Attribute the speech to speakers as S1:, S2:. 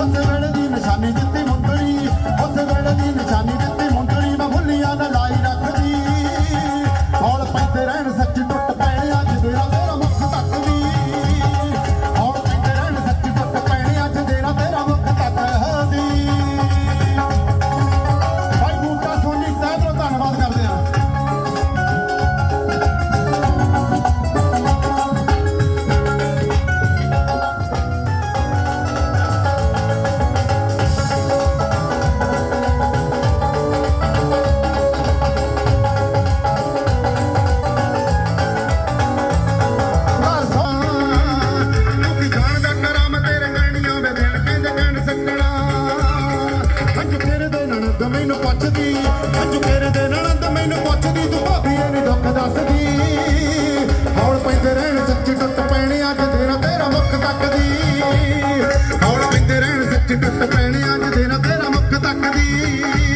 S1: ਉਸ ਵੇਲੇ ਦੀ ਨਿਸ਼ਾਨੀ ਦਿੱਤੀ ਮੁੰਦਰੀ ਦੇ ਮੈਨੂੰ ਪੁੱਛਦੀ, ਅੱਜ ਤੇਰੇ ਦੇ ਨਣਦ ਮੈਨੂੰ ਪੁੱਛਦੀ, ਤੂੰ ਭਾਬੀ ਇਹ ਨਹੀਂ ਦੁੱਖ ਦੱਸਦੀ। ਹੌਲ ਪੈਂਦੇ ਰਹਿਣ ਸੱਚੀ ਟੁੱਟ ਪੈਣੇ, ਅੱਜ ਤੇਰਾ ਤੇਰਾ ਮੁੱਖ ਤੱਕਦੀ। ਹੌਲ ਪੈਂਦੇ ਰਹਿਣ ਸੱਚੀ ਟੁੱਟ ਪੈਣੇ, ਅੱਜ ਤੇਰਾ ਤੇਰਾ ਮੁੱਖ ਤੱਕਦੀ।